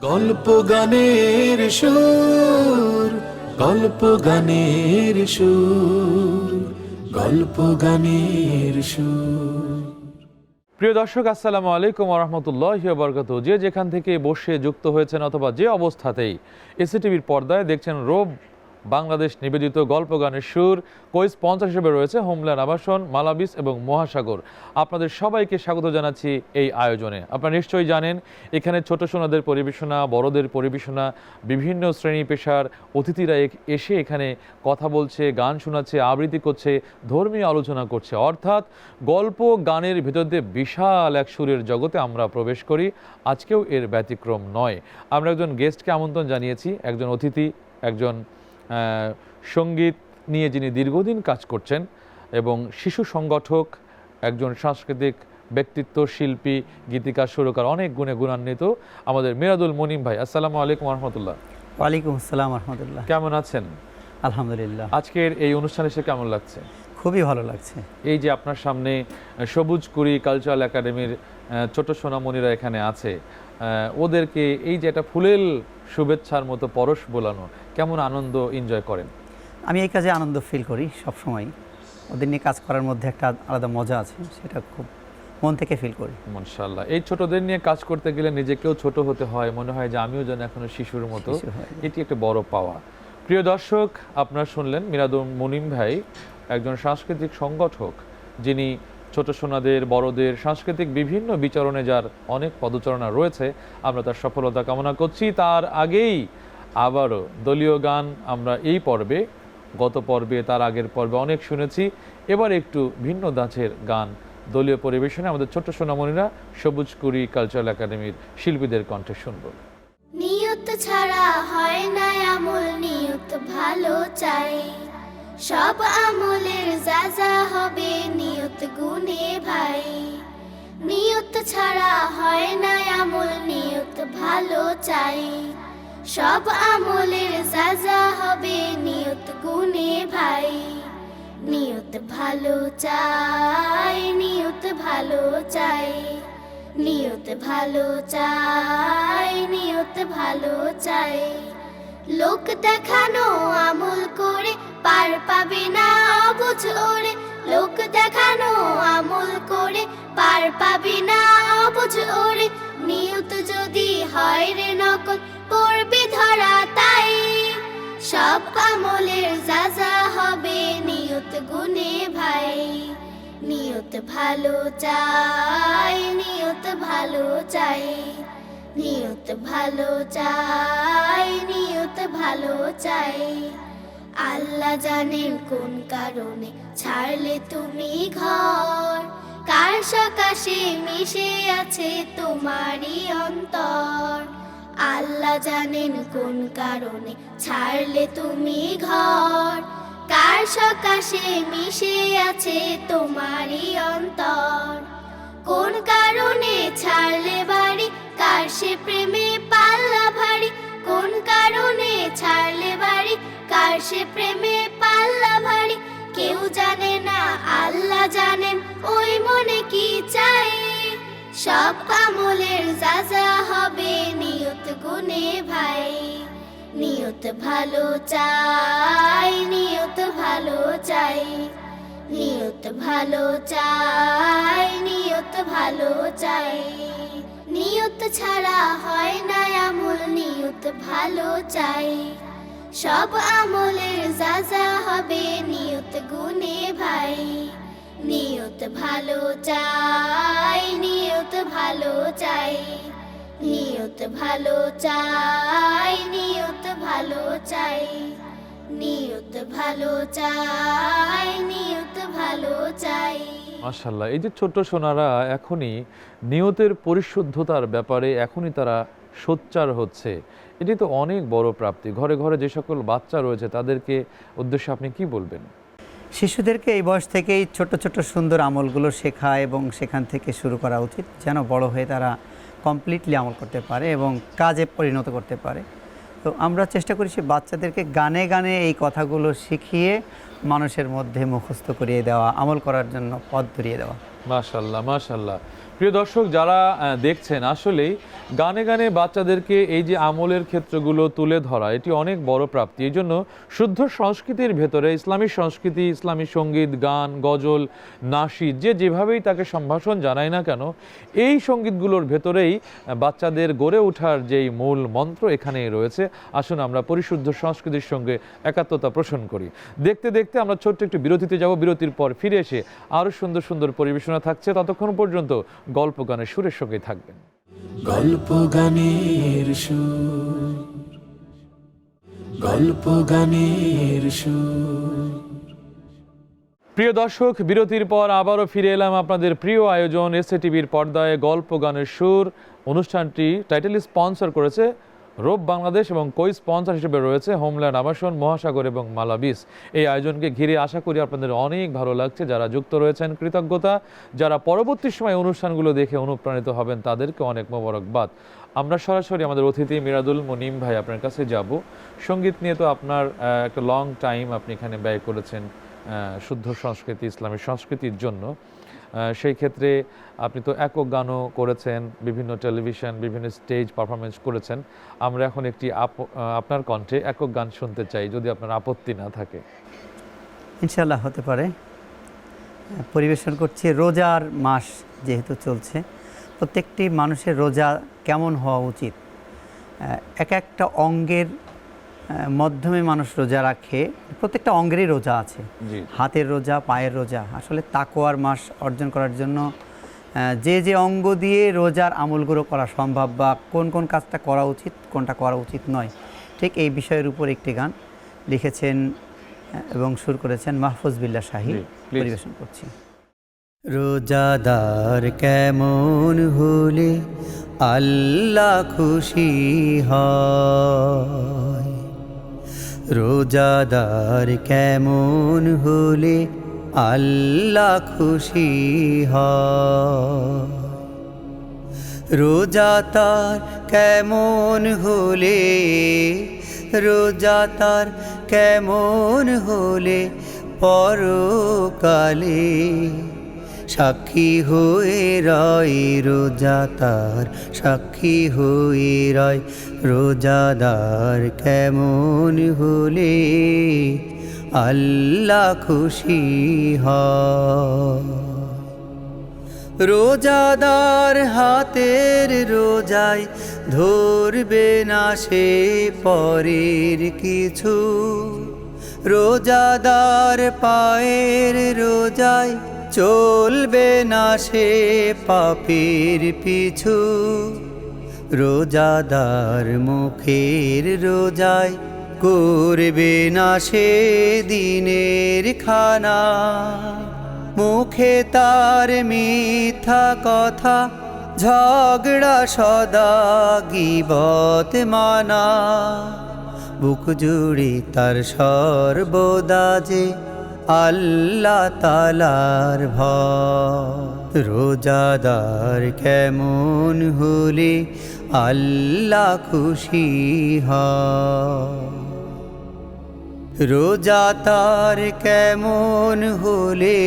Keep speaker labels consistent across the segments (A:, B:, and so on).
A: গল্প গানের সুর, গল্প গানের সুর, গল্প গানের সুর।
B: প্রিয় দর্শক, আসসালামু আলাইকুম রহমতুল্লাহ বরকত যে যেখান থেকে বসে যুক্ত হয়েছেন অথবা যে অবস্থাতেই এসিটিভির পর্দায় দেখছেন রোব বাংলাদেশ নিবেদিত গল্প গানের সুর কোই স্পন্সর হিসেবে রয়েছে হোমল্যান্ড আবাসন, মালাবিস এবং মহাসাগর। আপনাদের সবাইকে স্বাগত জানাচ্ছি এই আয়োজনে। আপনারা নিশ্চয়ই জানেন, এখানে ছোট সোনাদের পরিবেশনা, বড়দের পরিবেশনা, বিভিন্ন শ্রেণি পেশার অতিথিরা এসে এখানে কথা বলছে, গান শোনাচ্ছে, আবৃত্তি করছে, ধর্মীয় আলোচনা করছে। অর্থাৎ গল্প গানের ভিতর দিয়ে বিশাল এক সুরের জগতে আমরা প্রবেশ করি। আজকেও এর ব্যতিক্রম নয়। আমরা একজন গেস্টকে আমন্ত্রণ জানিয়েছি, একজন অতিথি, একজন সংগীত নিয়ে যিনি দীর্ঘদিন কাজ করছেন এবং শিশু সংগঠক একজন সাংস্কৃতিক ব্যক্তিত্ব শিল্পী গীতিকার সুরকার অনেক গুণে গুণান্বিত আমাদের মিরাদুল মনিম ভাই। আসসালামু আলাইকুম রহমতুল্লাহ।
C: ওয়ালাইকুম আসসালাম রহমতুল্লাহ।
B: কেমন আছেন?
C: আলহামদুলিল্লাহ।
B: আজকের এই অনুষ্ঠানে এসে কেমন লাগছে?
C: খুবই ভালো লাগছে।
B: এই যে আপনার সামনে সবুজ কুড়ি কালচারাল একাডেমির ছোট সোনামণিরা এখানে আছে ওদেরকে এই যে একটা ফুলেল শুভেচ্ছার মতো পরশ বোলানো কেমন আনন্দ এনজয় করেন?
C: আমি এই কাজে আনন্দ ফিল করি সব সময় ওদের নিয়ে কাজ করার মধ্যে একটা আলাদা মজা আছে সেটা খুব মন থেকে ফিল করি।
B: মাশাআল্লাহ। এই ছোটদের নিয়ে কাজ করতে গেলে নিজেকেও ছোট হতে হয় মনে হয় যে আমিও যেন এখনও শিশুর মতো। এটি একটা বড় পাওয়া। প্রিয় দর্শক আপনারা শুনলেন মিরাদুল মুনিম ভাই একজন সাংস্কৃতিক সংগঠক, যিনি ছোট সোনাদের, বড়দের সাংস্কৃতিক বিভিন্ন বিচরণে যার অনেক পদচারণা রয়েছে, আমরা তার সফলতা কামনা করছি। তার আগেই আবারও দলীয় গান আমরা এই পর্বে, গত পর্বে, তার আগের পর্বে অনেক শুনেছি। এবার একটু ভিন্ন ধাঁচের গান দলীয় পরিবেশনে আমাদের ছোট্ট সোনামণিরা সবুজ কুড়ি কালচারাল একাডেমির শিল্পীদের কণ্ঠে শুনব।
D: নিয়ত ছাড়া হয় না আমল, নিয়ত ভালো চাই। সব আমলের যা যা হবে, নিয়ত গুনে ভাই। নিয়ত ছাড়া হয় না আমল, নিয়ত ভালো চাই। সব আমলের যা যা হবে, নিয়ত গুনে ভাই। নিয়ত ভালো চাই, নিয়ত ভালো চাই। নিয়ত ভালো চাই, নিয়ত ভালো চাই। লোক দেখানো আমল করে পার পাবে না অবুঝ লোক দেখানো আমল করে। পার পাবে না অবুঝ নিয়ত যদি হয় রে নকল, পড়বে ধরা তাই। সব আমলের যা যা হবে, নিয়ত গুনে ভাই। নিয়ত ভালো চাই, নিয়ত ভালো চাই। নিয়ত ভালো চাই, নিয়ত ভালো চাই। আল্লাহ জানেন কোন কারণে ছাড়লে তুমি ঘর। কার সকাশে মিশে আছে তোমারই অন্তর। আল্লাহ জানেন কোন কারণে ছাড়লে তুমি ঘর। কার সকাশে মিশে আছে তোমারই অন্তর। কোন কারণে ছাড়লে বাড়ি, কার সে সে প্রেমে পাল্লা ভারী। কেউ জানে না, আল্লাহ জানেন, ওই মনে কি চাই সব আমলের যা হবে, নিয়ত গুনে ভাই। নিয়ত ভালো চাই, নিয়ত ভালো চাই। নিয়ত ভালো চাই, নিয়ত ভালো চাই। নিয়ত ছাড়া হয় না আমল, নিয়ত ভালো চাই। সব আমলের যা হবে, নিয়ত গুনে ভাই। নিয়ত ভালো চাই, নিয়ত ভালো চাই। নিয়ত ভালো চাই, নিয়ত ভালো চাই। নিয়ত ভালো চাই, নিয়ত ভালো চাই।
B: মাশাল্লাহ এই যে ছোট্ট সোনারা এখনই নিয়তের পরিশুদ্ধতার ব্যাপারে এখনই তারা সোচ্চার হচ্ছে। এটি তো অনেক বড় প্রাপ্তি। ঘরে ঘরে যে সকল বাচ্চা রয়েছে তাদেরকে উদ্দেশ্যে আপনি কি বলবেন?
C: শিশুদেরকে এই বয়স থেকেই ছোট ছোট সুন্দর আমলগুলো শেখা এবং সেখান থেকে শুরু করা উচিত যেন বড় হয়ে তারা কমপ্লিটলি আমল করতে পারে এবং কাজে পরিণত করতে পারে। তো আমরা চেষ্টা করি সে বাচ্চাদেরকে গানে গানে এই কথাগুলো শিখিয়ে মানুষের মধ্যে মুখস্থ করিয়ে দেওয়া আমল করার জন্য পথ ধরিয়ে দেওয়া।
B: মাশাল্লাহ মাশাল্লাহ। প্রিয় দর্শক, যারা দেখছেন, আসলেই গানে গানে বাচ্চাদেরকে এই যে আমলের ক্ষেত্রগুলো তুলে ধরা, এটি অনেক বড় প্রাপ্তি। এই জন্য শুদ্ধ সংস্কৃতির ভেতরে, ইসলামী সংস্কৃতি, ইসলামী সংগীত, গান, গজল নাসিদ যে যেভাবেই তাকে সম্ভাষণ জানায় না কেন, এই সঙ্গীতগুলোর ভেতরেই বাচ্চাদের গড়ে ওঠার যেই মূল মন্ত্র এখানেই রয়েছে। আসুন আমরা পরিশুদ্ধ সংস্কৃতির সঙ্গে একাত্মতা পোষণ করি। দেখতে দেখতে আমরা ছোট্ট একটু বিরতিতে যাব। বিরতির পর ফিরে এসে আরও সুন্দর সুন্দর পরিবেশনা থাকছে। ততক্ষণ পর্যন্ত গল্প গানের সুরের সঙ্গে থাকবেন।
A: গল্প গানের সুর গল্প গানের সুর।
B: প্রিয় দর্শক বিরতির পর আবারও ফিরে এলাম আপনাদের প্রিয় আয়োজন এসএ টিভির পর্দায় গল্প গানের সুর। অনুষ্ঠানটি টাইটেল স্পন্সর করেছে রোব বাংলাদেশ এবং কই স্পন্সর হিসেবে রয়েছে হোমল্যান্ড আবাসন মহাসাগর এবং মালাবিস। এই আয়োজনকে ঘিরে আশা করি আপনাদের অনেক ভালো লাগছে। যারা যুক্ত রয়েছেন, কৃতজ্ঞতা। যারা পরবর্তী সময় অনুষ্ঠানগুলো দেখে অনুপ্রাণিত হবেন, তাদেরকে অনেক মোবারকবাদ। আমরা সরাসরি আমাদের অতিথি মিরাদুল মনিম ভাই আপনার কাছে যাব। সংগীত নিয়ে তো আপনার একটা লং টাইম আপনি এখানে ব্যয় করেছেন শুদ্ধ সংস্কৃতি, ইসলামী সংস্কৃতির জন্য। সেই ক্ষেত্রে আপনি তো একক গানও করেছেন, বিভিন্ন টেলিভিশন বিভিন্ন স্টেজ পারফরমেন্স করেছেন। আমরা এখন একটি আপ- আপনার কণ্ঠে একক গান শুনতে চাই, যদি আপনার আপত্তি না থাকে।
C: ইনশাল্লাহ হতে পারে। পরিবেশন করছে রোজার মাস যেহেতু চলছে। প্রত্যেকটি মানুষের রোজা কেমন হওয়া উচিত? এক একটা অঙ্গের মাধ্যমে মানুষ রোজা রাখে প্রত্যেকটা অঙ্গেরই রোজা আছে। হাতের রোজা পায়ের রোজা আসলে তাকোয়ার মাস অর্জন করার জন্য যে যে অঙ্গ দিয়ে রোজার আমলগুলো করা সম্ভব বা কোন কোন কাজটা করা উচিত কোনটা করা উচিত নয় ঠিক এই বিষয়ের উপর একটি গান লিখেছেন এবং সুর করেছেন মাহফুজ বিল্লা শাহী। পরিবেশন করছি। রোজাদার কেমন হলে আল্লাহ খুশি হয়। রোজাদার কেমন হলে আল্লাহ খুশি হয়? রোজা তার কেমন হলে রোজা তার কেমন হলে পরকালে সাক্ষী হয়ে রয় রোজা তার, সাক্ষী হয়ে রয় রোজাদার কেমন হলে আল্লাহ খুশি হয় রোজাদার হাতের রোজায় ধরবে না সে পরের কিছু। রোজাদার পায়ের রোজায় চলবে না সে পাপের পিছু। রোজাদার মুখের রোজায় করবে না সে দিনের খানা। মুখে তার মিথ্যা কথা, ঝগড়া সদা গিবত মানা। বুক জুড়ে তার সর্বদা যে আল্লাহ তালার ভয় রোজাদার কেমন হলে আল্লাহ খুশি রোজা তার কেমন হলে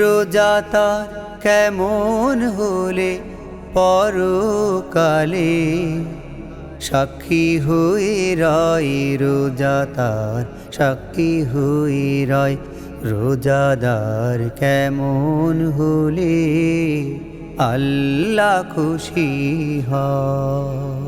C: রোজা তার কেমন হলে পরকালে সাক্ষী হয়ে রয় রোজা তার, সাক্ষী হয়ে রয় রোজাদার কেমন হলে আল্লাহ খুশি হয়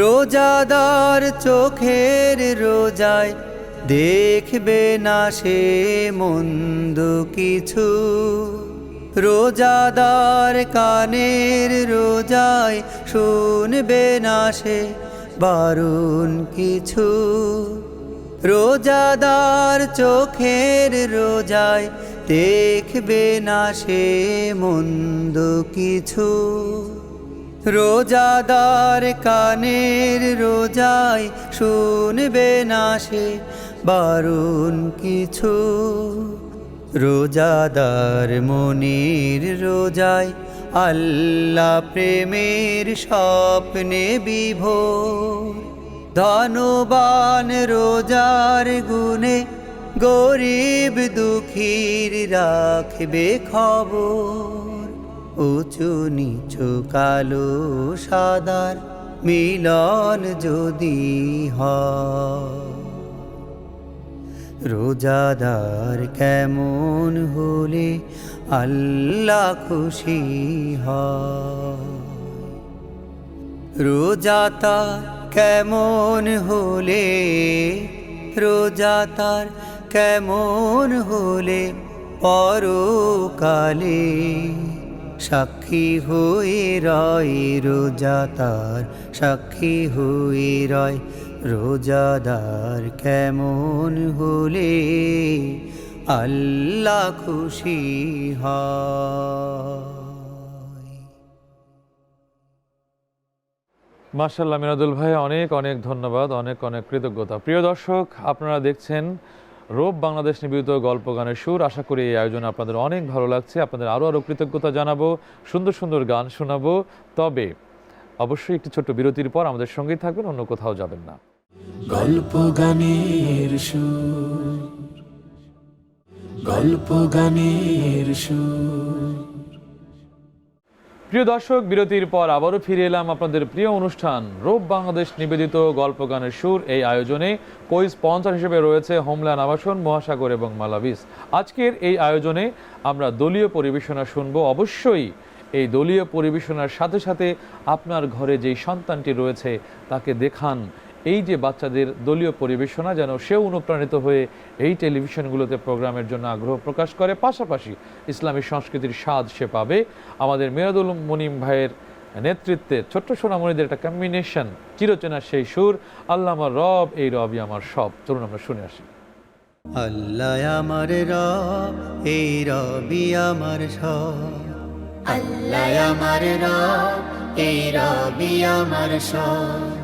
C: রোজাদার চোখের রোজায় দেখবে না সে মন্দ কিছু। রোজাদার কানের রোজায় শুনবে না সে বারুণ কিছু। রোজাদার চোখের রোজায় দেখবে না সে মন্দ কিছু। রোজাদার কানের রোজায় শুনবে না সে বারুণ কিছু। রোজাদার মনির রোজায় আল্লাহ প্রেমের স্বপ্নে বিভোর। ধনবান রোজার গুণে গরিব দুঃখীর রাখবে খবর। উঁচু নিচু কালো সাদার মিলন যদি হয়। রোজাদার কেমন হলে আল্লাহ খুশি রোজা তার কেমন হলে রোজা তার কেমন হলে পরকালে সাক্ষী হয়ে রয় রোজা তার সাক্ষী হয়ে রয় রোজাদার কেমন হলে আল্লাহ খুশি
B: মার্শাল্লাহ মিনাদুল ভাই, অনেক অনেক ধন্যবাদ, অনেক অনেক কৃতজ্ঞতা। প্রিয় দর্শক, আপনারা দেখছেন রোব বাংলাদেশ নিবেদিত গল্প গানের সুর। আশা করি এই আয়োজন আপনাদের অনেক ভালো লাগছে। আপনাদের আরও আরও কৃতজ্ঞতা জানাব, সুন্দর সুন্দর গান শোনাবো। তবে অবশ্যই একটি ছোট্ট বিরতির পর আমাদের সঙ্গেই থাকবেন, অন্য কোথাও যাবেন না।
A: গল্প গানের সুর। গল্প গানের সুর।
B: প্রিয় দর্শক, বিরতির পর আবারও ফিরে এলাম আপনাদের প্রিয় অনুষ্ঠান, রূপ বাংলাদেশ নিবেদিত গল্প গানের সুর। এই আয়োজনে কই স্পন্সর হিসেবে রয়েছে হোমল্যান্ড আবাসন, মহাসাগর এবং মালাবিস। আজকের এই আয়োজনে আমরা দলীয় পরিবেশনা শুনব। অবশ্যই এই দলীয় পরিবেশনার সাথে সাথে আপনার ঘরে যেই সন্তানটি রয়েছে, তাকে দেখান এই যে বাচ্চাদের দলীয় পরিবেশনা যেন সেও অনুপ্রাণিত হয়ে এই টেলিভিশনগুলোতে প্রোগ্রামের জন্য আগ্রহ প্রকাশ করে, পাশাপাশি ইসলামী সংস্কৃতির স্বাদ সে পাবে। আমাদের মেরাদুল মনিম ভাইয়ের নেতৃত্বে ছোট্ট সোনামণিদের একটা কম্বিনেশন চিরচেনা সেই সুর আল্লাহ আমার রব, এই রবই আমার সব। চলুন আমরা শুনে আসি।
C: আল্লাহ আমার রব, এই রবি আমার সব। আল্লাহ আমার রব, এই রবি আমার সব।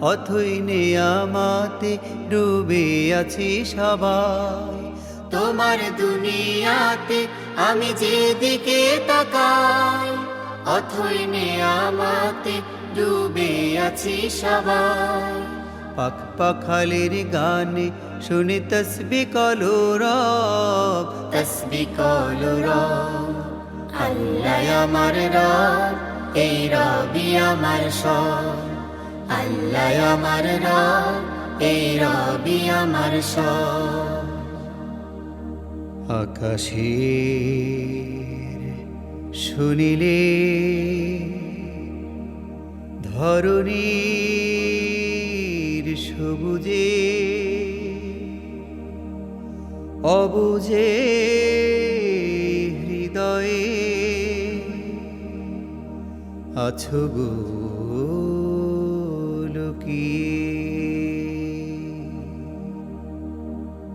C: অথই নেয়ামাতে ডুবে আছি সবাই। তোমার দুনিয়াতে আমি যেদিকে তাকাই অথই নেয়ামাতে ডুবে আছি সবাই। পাখ পাখালির গানে শুনি তসবি কলো রব। তসবি কলো রব আল্লাহ আমার রব এই রবি আমার সব। আল্লাহ আমার রব, এই রবি আমার সব। আকাশের শুনিলে ধরণীর সবুজে অবুজে হৃদয়ে আছো গো।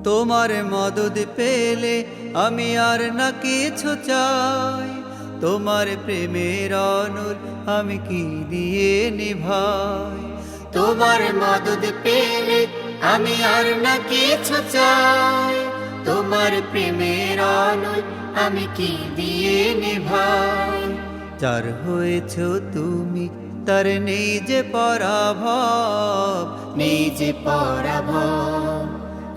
C: তোমার মদদ পেলে আমি আর না কিছু চাই। তোমার প্রেমের অনুর আমি কি দিয়ে নিভাই? তোমার মদদ পেলে আমি আর না কিছু চাই। তোমার প্রেমের অনুর আমি কি দিয়ে নিভাই? যার হয়েছ তুমি তার নেই যে পরাভব যে পরাভব।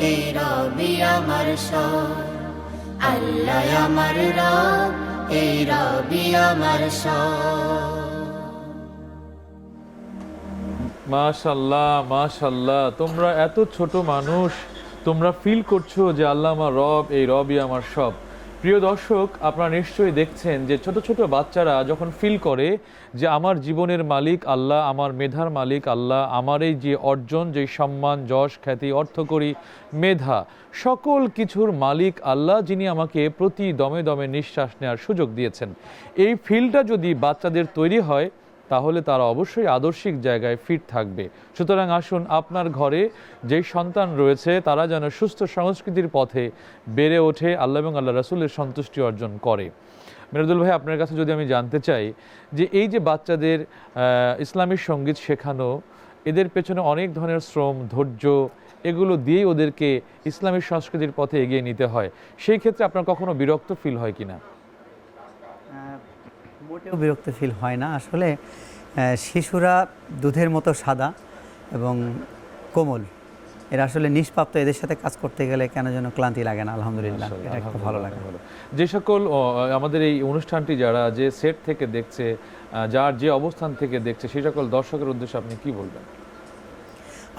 C: এই রবি আমার আল্লাহ
B: মাশাল্লাহ মাশাল্লাহ, তোমরা এত ছোট মানুষ, তোমরা ফিল করছ যে আল্লাহ আমার রব, এই রবই আমার সব। প্রিয় দর্শক, আপনারা নিশ্চয়ই দেখছেন যে ছোট ছোট বাচ্চারা যখন ফিল করে যে আমার জীবনের মালিক আল্লাহ, আমার মেধার মালিক আল্লাহ, আমার এই যে অর্জন, যে সম্মান, যশ, খ্যাতি, অর্থকরী মেধা, সকল কিছুর মালিক আল্লাহ যিনি আমাকে প্রতি দমে দমে নিঃশ্বাস নেওয়ার সুযোগ দিয়েছেন। এই ফিলটা যদি বাচ্চাদের তৈরি হয় তাহলে তারা অবশ্যই আদর্শিক জায়গায় ফিট থাকবে। সুতরাং আসুন আপনার ঘরে যেই সন্তান রয়েছে তারা যেন সুস্থ সংস্কৃতির পথে বেড়ে ওঠে আল্লাহ এবং আল্লাহ রাসুলের সন্তুষ্টি অর্জন করে। মেরাদুল ভাই আপনার কাছে যদি আমি জানতে চাই যে এই যে বাচ্চাদের আহ, ইসলামিক সংগীত শেখানো এদের পেছনে অনেক ধরনের শ্রম ধৈর্য এগুলো দিয়েই ওদেরকে ইসলামিক সংস্কৃতির পথে এগিয়ে নিতে হয়। সেই ক্ষেত্রে আপনার কখনো বিরক্ত ফিল হয় কিনা?
C: মোটেও বিরক্ত ফিল হয় না। আসলে শিশুরা দুধের মতো সাদা এবং কোমল। এরা আসলে নিষ্প্রাপ্ত এদের সাথে কাজ করতে গেলে কেন যেন ক্লান্তি লাগে না আলহামদুলিল্লাহ। এটা একটা ভালো লাগে।
B: যে সকল আমাদের এই অনুষ্ঠানটি যারা যে সেট থেকে দেখছে যার যে অবস্থান থেকে দেখছে সেই সকল দর্শকের উদ্দেশ্যে আপনি কি বলবেন?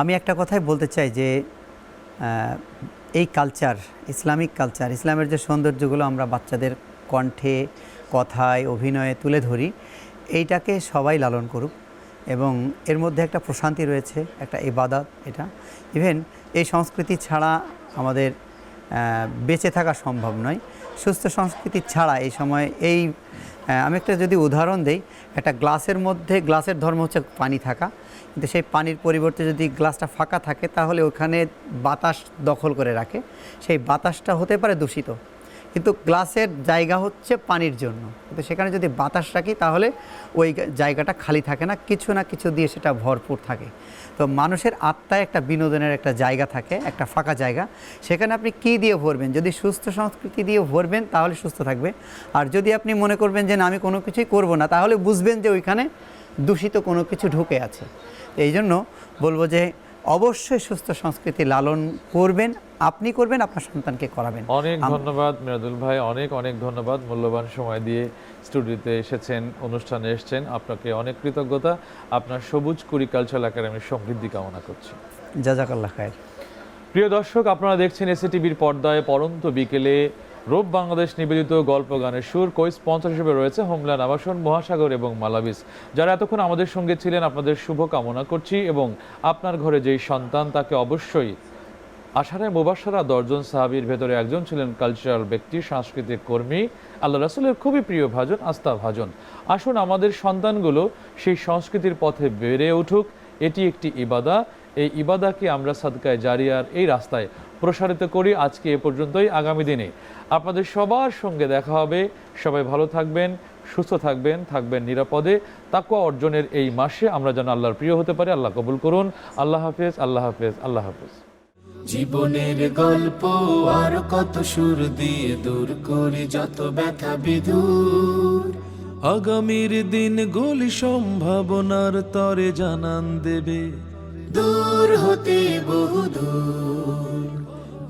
C: আমি একটা কথাই বলতে চাই যে এই কালচার ইসলামিক কালচার ইসলামের যে সৌন্দর্যগুলো আমরা বাচ্চাদের কণ্ঠে কথায়, অভিনয়ে তুলে ধরি, এইটাকে সবাই লালন করুক এবং এর মধ্যে একটা প্রশান্তি রয়েছে, একটা ইবাদত এটা। ইভেন এই সংস্কৃতি ছাড়া আমাদের বেঁচে থাকা সম্ভব নয়। সুস্থ সংস্কৃতি ছাড়া এই সময় এই আমি একটা যদি উদাহরণ দেই, একটা গ্লাসের মধ্যে, গ্লাসের ধর্ম হচ্ছে পানি থাকা। কিন্তু সেই পানির পরিবর্তে যদি গ্লাসটা ফাঁকা থাকে, তাহলে ওখানে বাতাস দখল করে রাখে। সেই বাতাসটা হতে পারে দূষিত। কিন্তু গ্লাসের জায়গা হচ্ছে পানির জন্য। কিন্তু সেখানে যদি বাতাস রাখি, তাহলে ওই জায়গাটা খালি থাকে না, কিছু না কিছু দিয়ে সেটা ভরপুর থাকে। তো মানুষের আত্মায় একটা বিনোদনের একটা জায়গা থাকে, একটা ফাঁকা জায়গা। সেখানে আপনি কী দিয়ে ভরবেন? যদি সুস্থ সংস্কৃতি দিয়ে ভরবেন, তাহলে সুস্থ থাকবে। আর যদি আপনি মনে করবেন যে না, আমি কোনো কিছুই করব না, তাহলে বুঝবেন যে ওইখানে দূষিত কোনো কিছু ঢুকে আছে। এই জন্য বলব যে অবশ্যই সুস্থ সংস্কৃতি লালন করবেন আপনি করবেন আপনার সন্তানকে করাবেন।
B: অনেক ধন্যবাদ মিরাদুল ভাই অনেক অনেক ধন্যবাদ মূল্যবান সময় দিয়ে স্টুডিওতে এসেছেন অনুষ্ঠানে এসেছেন। আপনাকে অনেক কৃতজ্ঞতা। আপনার সবুজ কুড়িকালচার একাডেমির সমৃদ্ধি কামনা করছি।
C: জাজাকাল্লাহ খায়ের।
B: প্রিয় দর্শক আপনারা দেখছেন এসএ টিভির পর্দায় পরন্ত বিকেলে রূপ বাংলাদেশ নিবেদিত গল্প গানের সুর কই স্পন্সর হিসেবে রয়েছে হোমল্যান্ড আবাসন মহাসাগর এবং মালাবিস। যারা এতক্ষণ আমাদের সঙ্গে ছিলেন, আপনাদের শুভ কামনা করছি এবং আপনার ঘরে যেই সন্তান, তাকে অবশ্যই আশারায় মুবাসারা দর্জন সাহাবির ভেতরে একজন ছিলেন কালচারাল ব্যক্তি, সাংস্কৃতিক কর্মী। আল্লাহ রাসুলের খুবই প্রিয় ভাজন, আস্থা ভাজন। আসুন আমাদের সন্তানগুলো সেই সংস্কৃতির পথে বেড়ে উঠুক। এটি একটি ইবাদা। এই ইবাদাকে আমরা সাদকায় জারিয়ার এই রাস্তায় প্রসারিত করি। আজকে এ পর্যন্তই। আগামী দিনে আপনাদের সবার সঙ্গে দেখা হবে। সবাই ভালো থাকবেন, সুস্থ থাকবেন থাকবেন নিরাপদে। তাকুয়া অর্জনের এই মাসে আমরা যেন আল্লাহর প্রিয় হতে পারি, আল্লাহ কবুল করুন। আল্লাহ হাফেজ আল্লাহ হাফেজ আল্লাহ হাফেজ।
A: জীবনের গল্প আর কত সুর দিয়ে দূর করে যত ব্যথা বিদূর
E: আগামীর দিন গুলি সম্ভাবনার তরে জানান দেবে।
A: দূর হতে বহু দূর